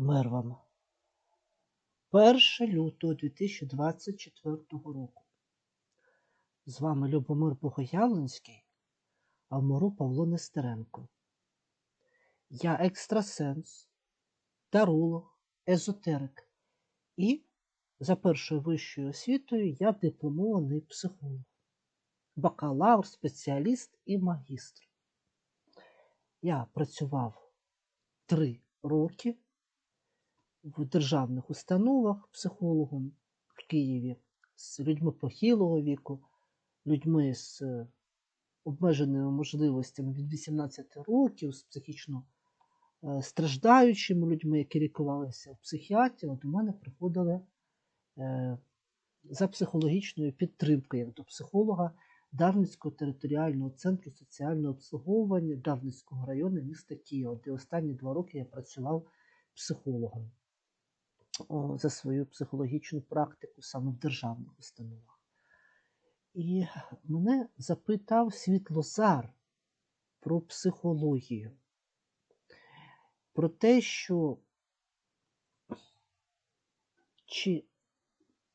Мир вам. 1 лютого 2024 року. З вами Любомир Богоявленський, а в мору Павло Нестеренко. Я екстрасенс, таролог, езотерик і за першою вищою освітою я дипломований психолог, бакалавр, спеціаліст і магістр. Я працював три роки в державних установах психологом в Києві з людьми похилого віку, людьми з е, обмеженими можливостями від 18 років, з психічно е, страждаючими людьми, які лікувалися в психіатрі, до мене приходили е, за психологічною підтримкою. Як до психолога Дарницького територіального центру соціального обслуговування Дарницького району міста Києва, де останні два роки я працював психологом за свою психологічну практику саме в державних установах. І мене запитав Світлозар про психологію, про те, що чи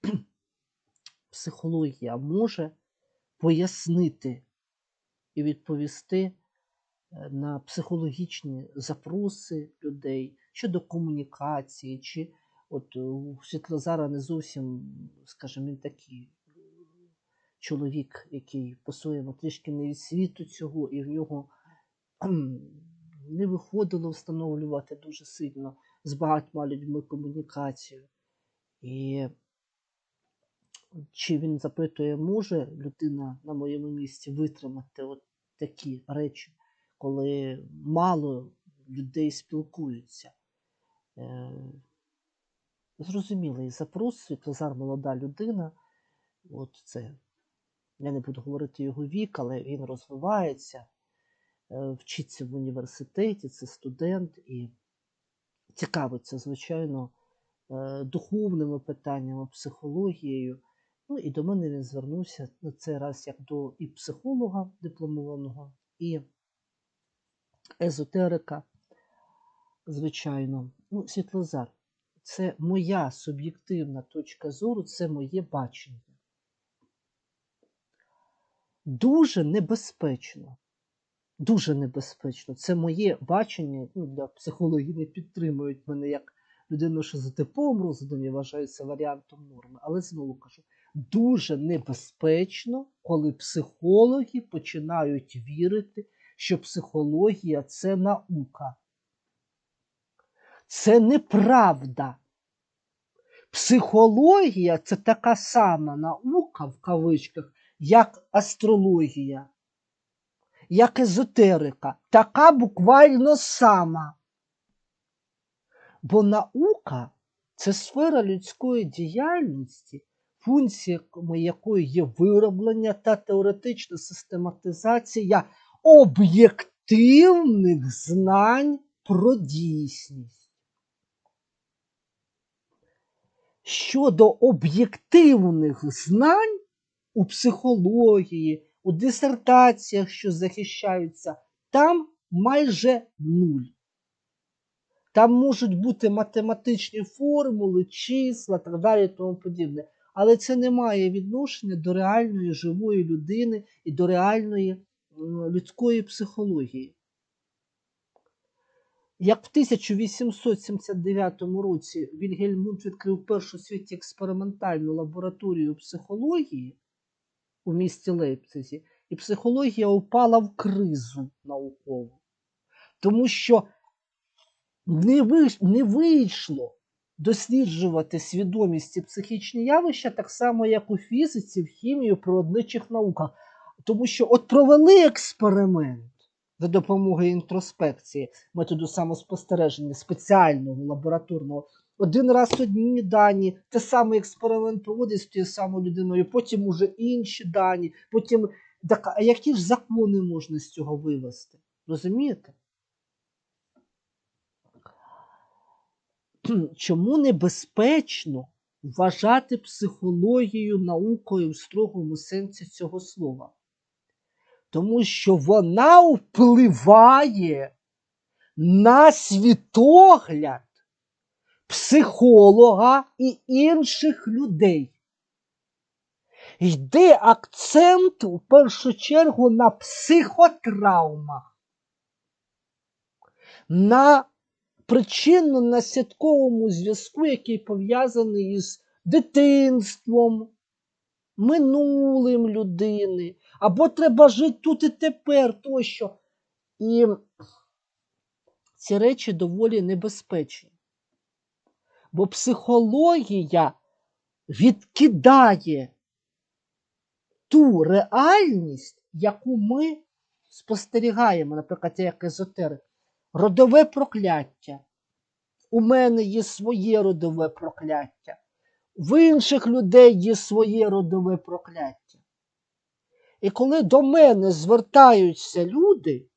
психологія може пояснити і відповісти е, на психологічні запроси людей щодо комунікації, чи от у Світлозара не зовсім, скажімо, він такий чоловік, який по-своєму трішки не від світу цього, і в нього не виходило встановлювати дуже сильно з багатьма людьми комунікацію. І чи він запитує, може людина на моєму місці витримати от такі речі, коли мало людей спілкуються? Зрозумілий запрос, Світлозар молода людина. От це, я не буду говорити його вік, але він розвивається, е, вчиться в університеті, це студент і цікавиться, звичайно, е, духовними питаннями, психологією. Ну і до мене він звернувся на цей раз як до і психолога дипломованого, і езотерика, звичайно. Ну, Світлозар, це моя суб'єктивна точка зору, це моє бачення. Дуже небезпечно. Дуже небезпечно. Це моє бачення. Ну, для психологів не підтримують мене як людину, що за типовим розладом я вважаю варіантом норми. Але знову кажу, дуже небезпечно, коли психологи починають вірити, що психологія це наука. Це неправда. Психологія це така сама наука в кавичках, як астрологія, як езотерика, така буквально сама. Бо наука це сфера людської діяльності, функція якої є вироблення та теоретична систематизація об'єктивних знань про дійсність. Щодо об'єктивних знань у психології, у дисертаціях, що захищаються, там майже нуль. Там можуть бути математичні формули, числа, так далі тому подібне. Але це не має відношення до реальної живої людини і до реальної людської психології. Як в 1879 році Вільгельм Мунт відкрив першу в світі експериментальну лабораторію психології у місті Лейпцизі, і психологія упала в кризу наукову, тому що не вийшло досліджувати свідомість і психічні явища так само, як у фізиці, в хімії, в природничих науках. Тому що от провели експеримент за допомогою інтроспекції, методу самоспостереження спеціального лабораторного. Один раз одні дані, те самий експеримент проводить з тією самою людиною, потім уже інші дані, потім так, а які ж закони можна з цього вивести? Розумієте? Чому небезпечно вважати психологію наукою в строгому сенсі цього слова? Тому що вона впливає на світогляд психолога і інших людей. Йде акцент у першу чергу на психотравмах, на причинно-наслідковому зв'язку, який пов'язаний із дитинством, минулим людини, або треба жити тут і тепер тощо. І ці речі доволі небезпечні. Бо психологія відкидає ту реальність, яку ми спостерігаємо, наприклад, як езотерик. Родове прокляття. У мене є своє родове прокляття. В інших людей є своє родове прокляття. І коли до мене звертаються люди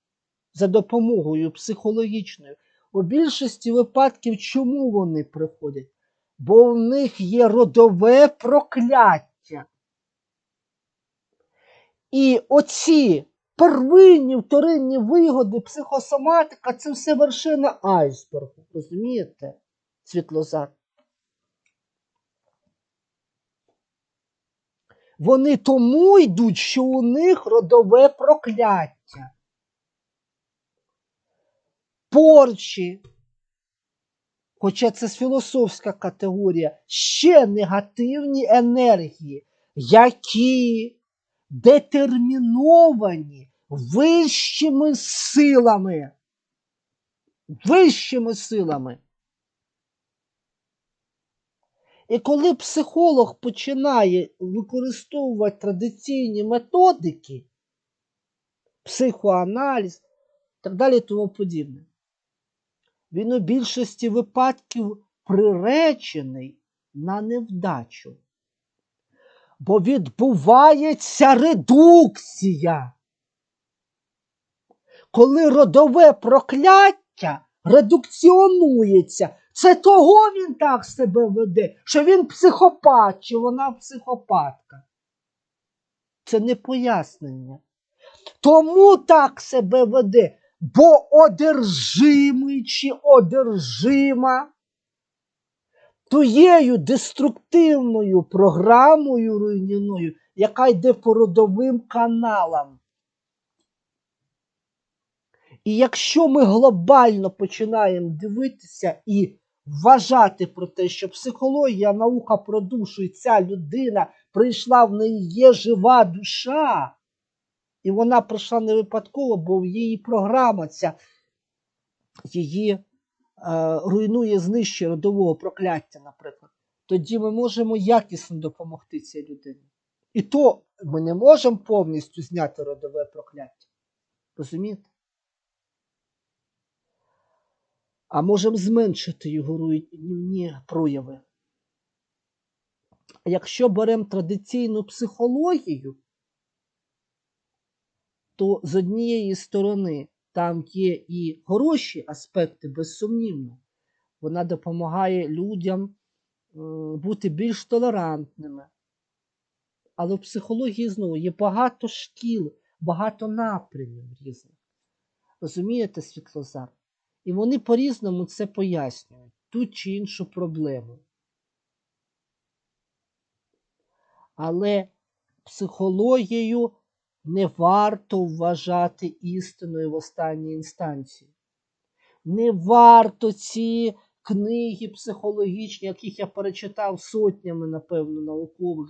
за допомогою психологічною, у більшості випадків чому вони приходять? Бо в них є родове прокляття. І оці первинні, вторинні вигоди, психосоматика це все вершина айсбергу. Розумієте, Світлозар? Вони тому йдуть, що у них родове прокляття. Порчі, хоча це філософська категорія, ще негативні енергії, які детерміновані вищими силами. Вищими силами. І коли психолог починає використовувати традиційні методики, психоаналіз так далі і тому подібне, він у більшості випадків приречений на невдачу. Бо відбувається редукція. Коли родове прокляття редукціонується, це того він так себе веде, що він психопат, чи вона психопатка. Це не пояснення. Тому так себе веде, бо одержимий чи одержима тією деструктивною програмою руйнівною, яка йде по родовим каналам. І якщо ми глобально починаємо дивитися і вважати про те, що психологія, наука про душу, і ця людина прийшла в неї є жива душа, і вона прийшла не випадково, бо її програма ця її е, руйнує знищує родового прокляття, наприклад, тоді ми можемо якісно допомогти цій людині. І то ми не можемо повністю зняти родове прокляття. Розумієте? А можемо зменшити його руйнівні прояви. Якщо беремо традиційну психологію, то з однієї сторони там є і хороші аспекти, безсумнівно. Вона допомагає людям бути більш толерантними. Але в психології знову є багато шкіл, багато напрямів різних. Розумієте, Світлозар? І вони по-різному це пояснюють ту чи іншу проблему. Але психологію не варто вважати істиною в останній інстанції. Не варто ці книги психологічні, яких я перечитав сотнями, напевно, наукових,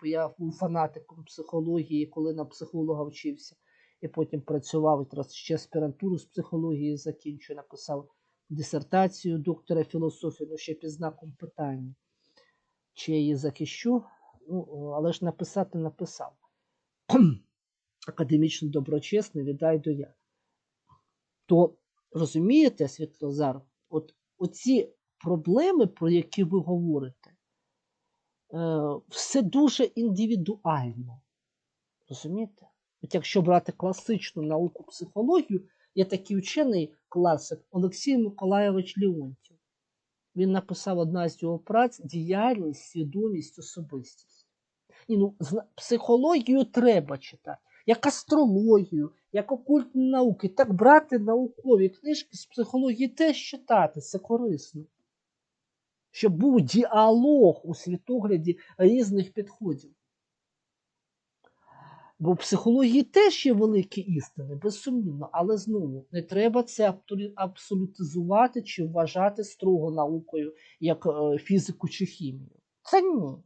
бо я був фанатиком психології, коли на психолога вчився. І потім працював і ще аспірантуру з психології закінчив, написав дисертацію доктора філософії, ну ще під знаком питання. Чи я її захищу? Ну, але ж написати написав. Академічно доброчесний, віддай до я. То розумієте, Світлозар, от оці проблеми, про які ви говорите, е, все дуже індивідуально. Розумієте? От якщо брати класичну науку психологію, є такий вчений класик Олексій Миколайович Леонтів. Він написав одна з його праць діяльність, свідомість, особистість. І, ну, Психологію треба читати, як астрологію, як окультні науки. Так брати наукові книжки з психології теж читати, це корисно. щоб був діалог у світогляді різних підходів. Бо в психології теж є великі істини, безсумнівно, але знову не треба це абсолютизувати чи вважати строго наукою, як е, фізику чи хімію. Це ні.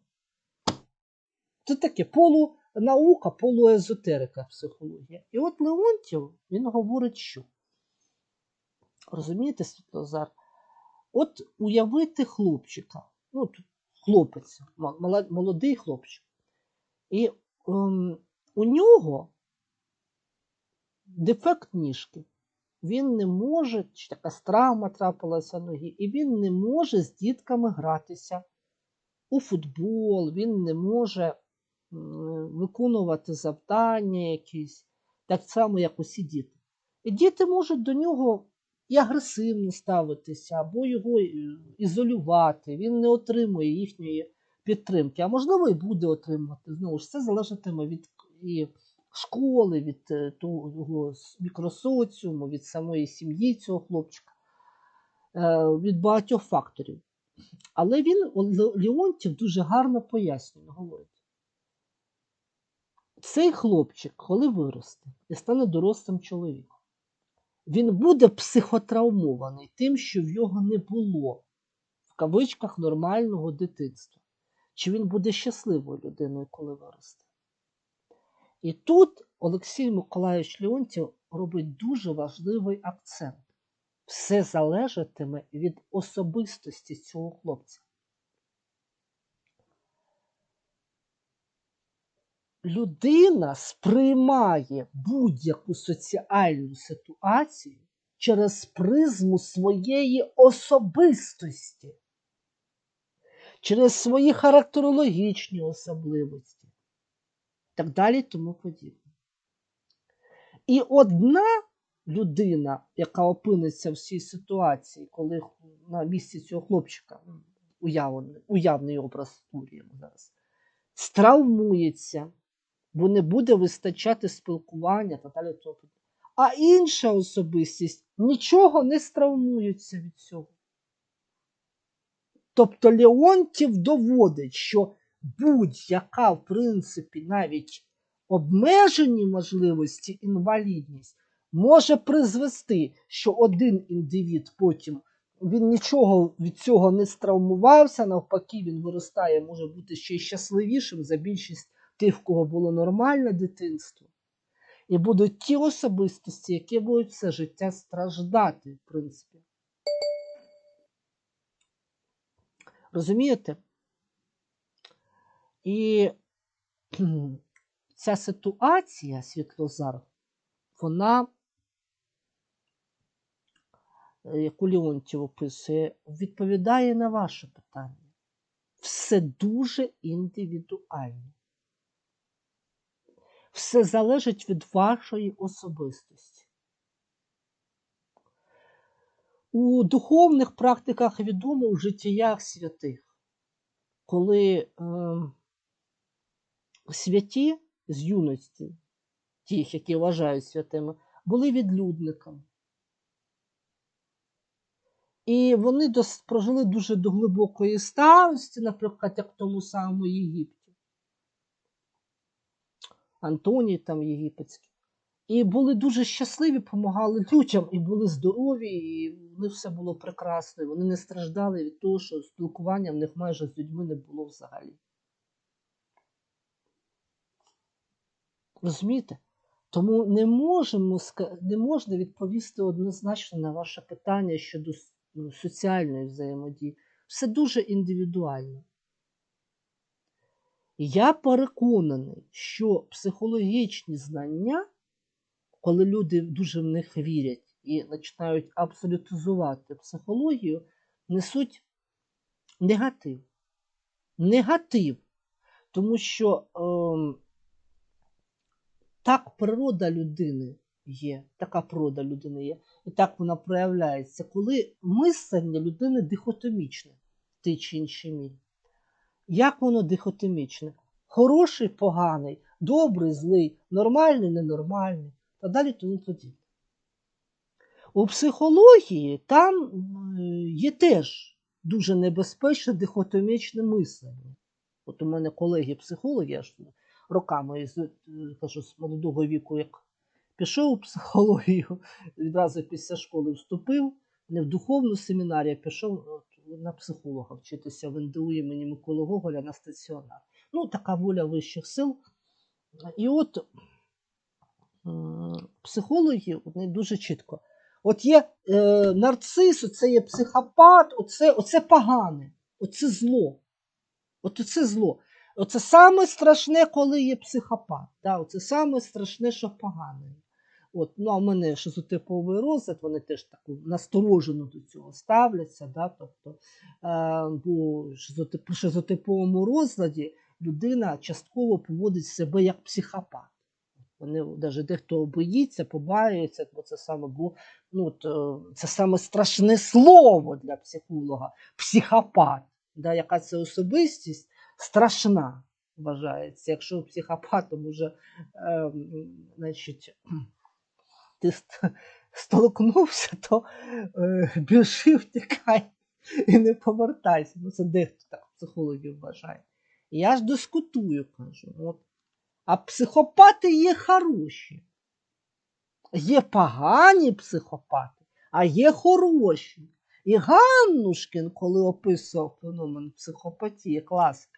Це таке полунаука, полуезотерика психологія. І от Леонтів він говорить, що. Розумієте, Світлозар? От уявити хлопчика, ну, хлопець, молодий хлопчик. І ем, у нього дефект ніжки. Він не може, чи така травма трапилася ноги, і він не може з дітками гратися у футбол, він не може виконувати завдання якісь, так само, як усі діти. І діти можуть до нього і агресивно ставитися, або його е, ізолювати, він не отримує їхньої підтримки, а можливо, і буде отримувати. Знову ж це залежатиме від і школи, від е, того мікросоціуму, від самої сім'ї цього хлопчика, е, від багатьох факторів. Але він, Леонтів, дуже гарно пояснює, говорить. Цей хлопчик, коли виросте і стане дорослим чоловіком, він буде психотравмований тим, що в його не було в кавичках нормального дитинства. Чи він буде щасливою людиною, коли виросте? І тут Олексій Миколаївич Леонтів робить дуже важливий акцент. Все залежатиме від особистості цього хлопця. Людина сприймає будь-яку соціальну ситуацію через призму своєї особистості, через свої характерологічні особливості так далі тому подібне. І одна людина, яка опиниться в цій ситуації, коли на місці цього хлопчика, уявний, уявний образ створюємо зараз, стравмується, бо не буде вистачати спілкування та далі тому. А інша особистість нічого не стравмується від цього. Тобто Леонтів доводить, що будь-яка, в принципі, навіть обмежені можливості інвалідність може призвести, що один індивід потім він нічого від цього не стравмувався, навпаки, він виростає, може бути ще й щасливішим за більшість тих, в кого було нормальне дитинство. І будуть ті особистості, які будуть все життя страждати, в принципі. Розумієте? І ця ситуація, Світлозар, вона, е, яку Леонтів описує, відповідає на ваше питання. Все дуже індивідуально. Все залежить від вашої особистості. У духовних практиках відомо у життях святих, коли е, святі з юності, тих, які вважають святими, були відлюдниками. І вони прожили дуже до глибокої старості, наприклад, як в тому самому Єгипті. Антоній там єгипетський. І були дуже щасливі, допомагали людям, і були здорові, і в все було прекрасно. І вони не страждали від того, що спілкування в них майже з людьми не було взагалі. Розумієте? Тому не можемо, не можна відповісти однозначно на ваше питання щодо ну, соціальної взаємодії. Все дуже індивідуально. Я переконаний, що психологічні знання, коли люди дуже в них вірять і починають абсолютизувати психологію, несуть негатив. Негатив. Тому що. Е, так природа людини є, така природа людини є, і так вона проявляється, коли мислення людини дихотомічне в тій чи іншій мірі. Як воно дихотомічне? Хороший, поганий, добрий, злий, нормальний, ненормальний та далі тому подібне. У психології там є теж дуже небезпечне дихотомічне мислення. От у мене колеги-психологи, я ж роками з, е, кажу, з молодого віку, як пішов у психологію, відразу після школи вступив, не в духовну семінарію, а пішов на психолога вчитися в НДУ імені Миколи Гоголя на стаціонар. Ну, така воля вищих сил. І от психологи вони дуже чітко. От є е, нарцис, оце є психопат, оце, оце погане, оце зло. От це зло. Оце саме страшне, коли є психопат. Да? Оце саме страшне, що погане. От, ну, а в мене шизотиповий розлад, вони теж так насторожено до цього ставляться. Да? Тобто, е, бо при шизотиповому розладі людина частково поводить себе як психопат. Вони навіть дехто боїться, побаюється, бо це саме бо, ну, от, е, це саме страшне слово для психолога психопат. Да, яка це особистість страшна вважається. Якщо психопатом уже е, значить, ти столкнувся, то е, біжи, втікай і не повертайся. Ну, це дехто так психологів вважає. Я ж дискутую, кажу. От. А психопати є хороші. Є погані психопати, а є хороші. І Ганнушкін, коли описував феномен психопатії, класик,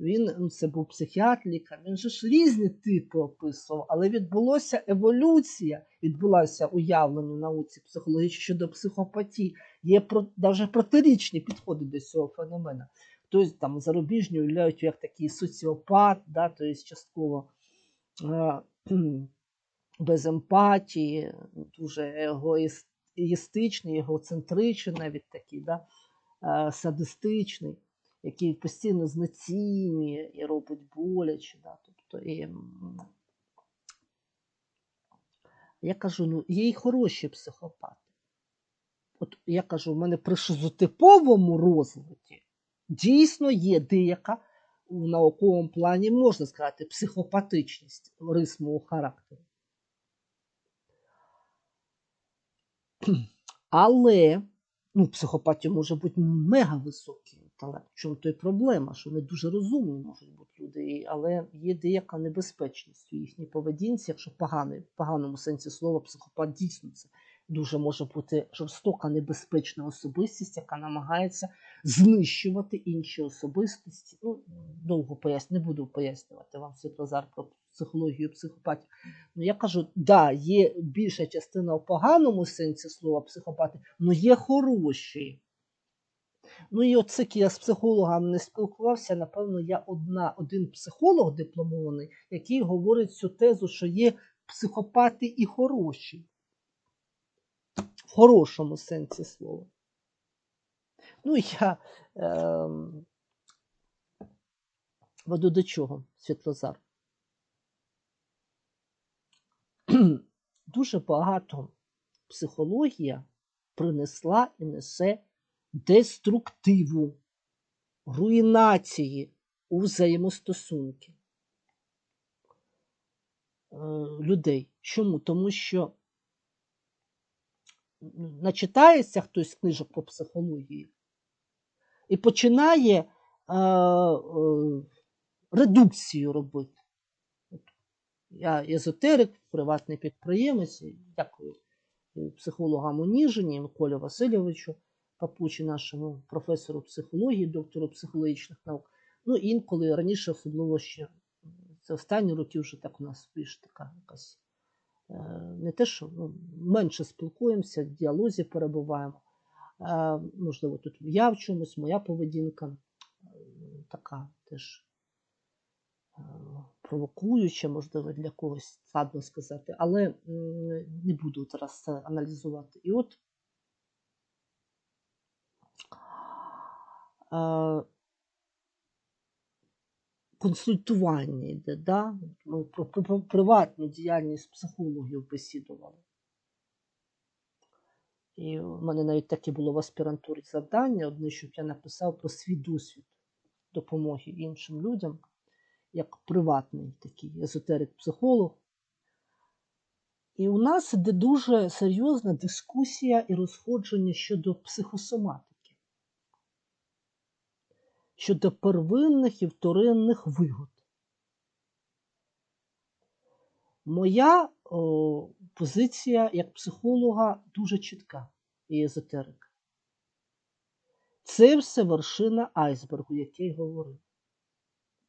він ну, це був психіатр, він же ж різні типи описував, але відбулася еволюція, відбулася уявлення в науці психологічній щодо психопатії. Є про, навіть протирічні підходи до цього феномена. Хтось там зарубіжні уявляють як такий соціопат, да, тобто частково е, без емпатії, дуже егоїст егоїстичний, егоцентричний, навіть такий, да? е, садистичний, який постійно знецінює і робить боляче. Да? Тобто, і, я кажу, ну, є й хороші психопати. От я кажу, в мене при шизотиповому розладі дійсно є деяка у науковому плані, можна сказати, психопатичність рис мого характеру. Але ну, у психопатів може бути мега інтелект. В чому то й проблема, що вони дуже розумні можуть бути люди, але є деяка небезпечність у їхній поведінці, якщо поганий, в поганому сенсі слова, психопат дійсно це дуже може бути жорстока, небезпечна особистість, яка намагається знищувати інші особистості. Ну, довго поясню, не буду пояснювати вам Світлозар про психологію психопатів. Ну, я кажу, да, є більша частина в поганому сенсі слова психопати, але є хороші. Ну і от скільки я з психологами не спілкувався, напевно, я одна, один психолог дипломований, який говорить цю тезу, що є психопати і хороші. В хорошому сенсі слова. Ну, я ем, веду до чого, Світлозар. Дуже багато психологія принесла і несе деструктиву, руйнації у взаємостосунки е, людей. Чому? Тому що начитається хтось книжок по психології і починає е, е, редукцію робити. Я езотерик, приватний підприємець, дякую е, психологам Уніжині, Миколі Васильовичу, Папучі, нашому професору психології, доктору психологічних наук. Ну, інколи раніше, особливо ще це останні роки вже так у нас більш така якась е, не те, що ну, менше спілкуємося, в діалозі перебуваємо. Е, можливо, тут я в чомусь, моя поведінка е, така теж провокуюча, можливо, для когось складно сказати, але не буду зараз це аналізувати. І от консультування йде, да? Ми про, про, про приватну діяльність психологів бесідували. І в мене навіть таке було в аспірантурі завдання, одне, щоб я написав про свій досвід допомоги іншим людям, як приватний такий езотерик-психолог. І у нас іде дуже серйозна дискусія і розходження щодо психосоматики. Щодо первинних і вторинних вигод. Моя о, позиція як психолога дуже чітка і езотерика. Це все вершина айсбергу, який говорив.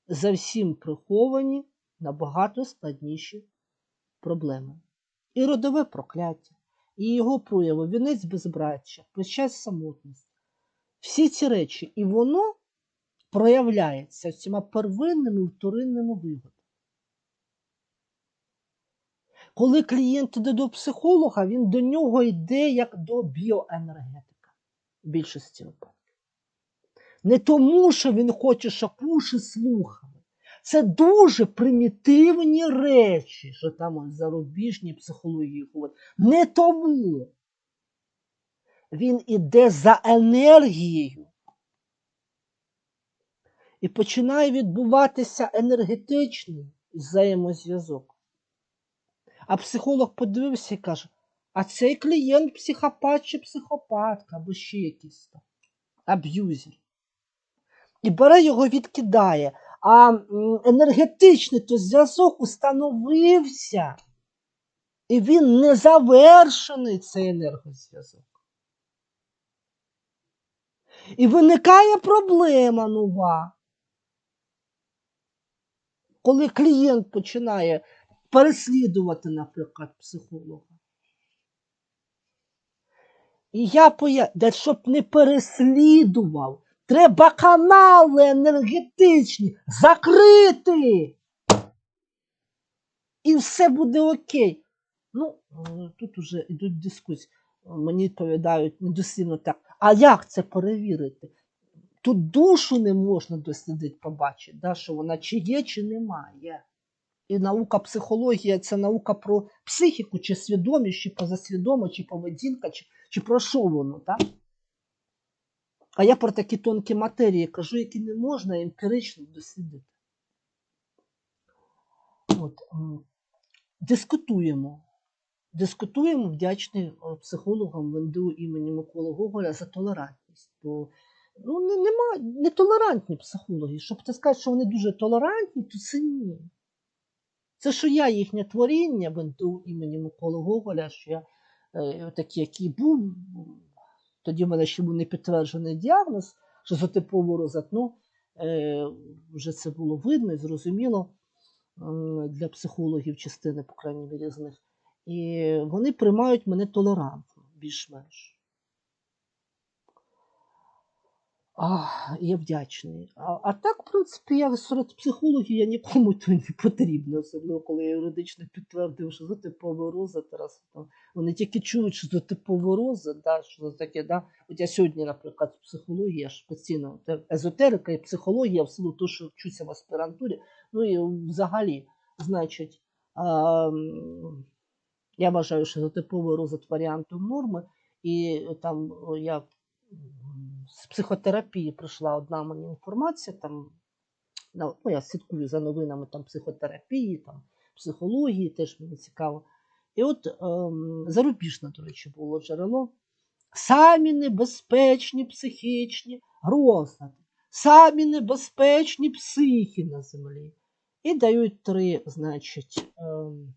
За всім приховані набагато складніші проблеми. І родове прокляття, і його прояви, вінець безбраття, час самотності. Всі ці речі, і воно проявляється цими первинними і вторинними вигодами. Коли клієнт йде до психолога, він до нього йде як до біоенергетика в більшості випадків. Не тому, що він хоче шакуші слухами. Це дуже примітивні речі, що там ось зарубіжні психології говорять. Не тому. Він іде за енергією. І починає відбуватися енергетичний взаємозв'язок. А психолог подивився і каже: а цей клієнт психопат чи психопатка, або ще якийсь там аб'юзер. І бере його відкидає. А енергетичний то зв'язок установився. І він не завершений, цей енергозв'язок. І виникає проблема нова. Коли клієнт починає переслідувати, наприклад, психолога. І я поясню, щоб не переслідував, треба канали енергетичні закрити. І все буде окей. Ну, тут вже йдуть дискусії. Мені відповідають недослівно так. А як це перевірити? Тут душу не можна дослідити, побачити, да, що вона чи є, чи немає. І наука психологія це наука про психіку, чи свідомість, чи позасвідомо, чи поведінка, чи чи про що воно, так? А я про такі тонкі матерії кажу, які не можна емпірично дослідити. От, Дискутуємо. Дискутуємо вдячний психологам в НДУ імені Миколи Гоголя за толерантність. Бо ну, не, нема, не толерантні психологи. Щоб ти сказати, що вони дуже толерантні, то це ні. Це що я їхнє творіння в імені Миколи Гоголя, що я е, такий, який був. Тоді в мене ще був не підтверджений діагноз, що за типову розатну е, вже це було видно і зрозуміло е, для психологів частини, по крайній мірі, з них. І вони приймають мене толерантно, більш-менш. А, Я вдячний. А а так, в принципі, я серед психологів я нікому то не потрібно, особливо коли я юридично підтвердив, що за типовий роза зараз там, вони тільки чують, що за типовий роза, да, що за таке, да. От я сьогодні, наприклад, в психології ж постійно езотерика і психологія, в силу того, що вчуся в аспірантурі, ну і взагалі, значить, а, я вважаю, що за типовий розад варіантом норми, і там я з психотерапії прийшла одна мені інформація. Там, ну, Я слідкую за новинами там, психотерапії, там, психології, теж мені цікаво. І от ем, зарубіжне, до речі, було джерело. Самі небезпечні психічні розлади, самі небезпечні психи на землі. І дають три, значить, ем,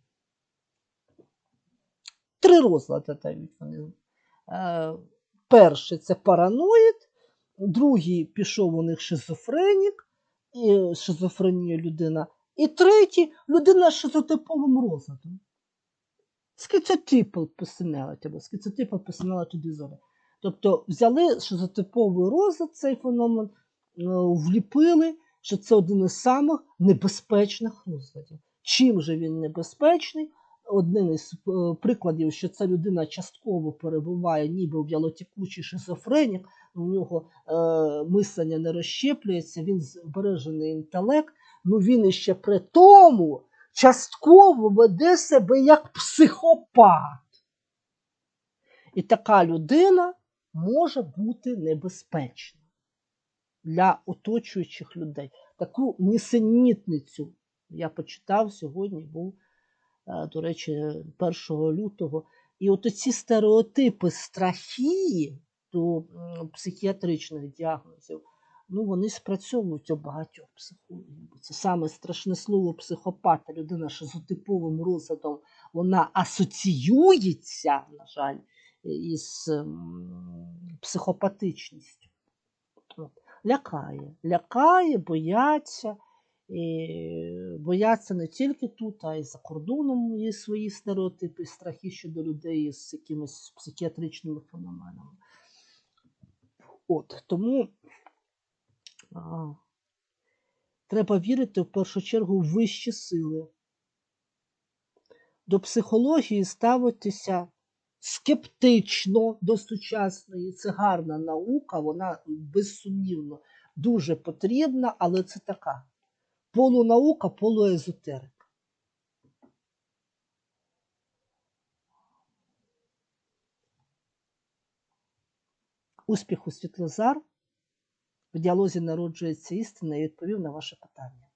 три розлади дають вони. Е, Перший це параноїд, другий пішов у них шизофренік, і шизофренія людина. І третій людина з шизотиповим розладом. Скіцотипл personality, або скіцотипл personality disorder. Тобто взяли шизотиповий розлад, цей феномен, е, вліпили, що це один із самих небезпечних розладів. Чим же він небезпечний? Один із е, прикладів, що ця людина частково перебуває, ніби в в'ялотікучий шизофренік, у нього е, мислення не розщеплюється, він збережений інтелект, ну він іще при тому частково веде себе як психопат. І така людина може бути небезпечна для оточуючих людей. Таку нісенітницю я почитав сьогодні, був до речі, 1 лютого. І от ці стереотипи страхи до психіатричних діагнозів, ну, вони спрацьовують у багатьох психологів. Це саме страшне слово психопата, людина з шизотиповим розладом, вона асоціюється, на жаль, із психопатичністю. Лякає, лякає, бояться. І бояться не тільки тут, а й за кордоном є свої стереотипи, страхи щодо людей з якимись психіатричними феноменами. От, тому а, треба вірити в першу чергу в вищі сили. До психології ставитися скептично до сучасної. Це гарна наука, вона безсумнівно дуже потрібна, але це така полунаука, полуезотерика. Успіху Світлозар. В діалозі народжується істина і відповів на ваше питання.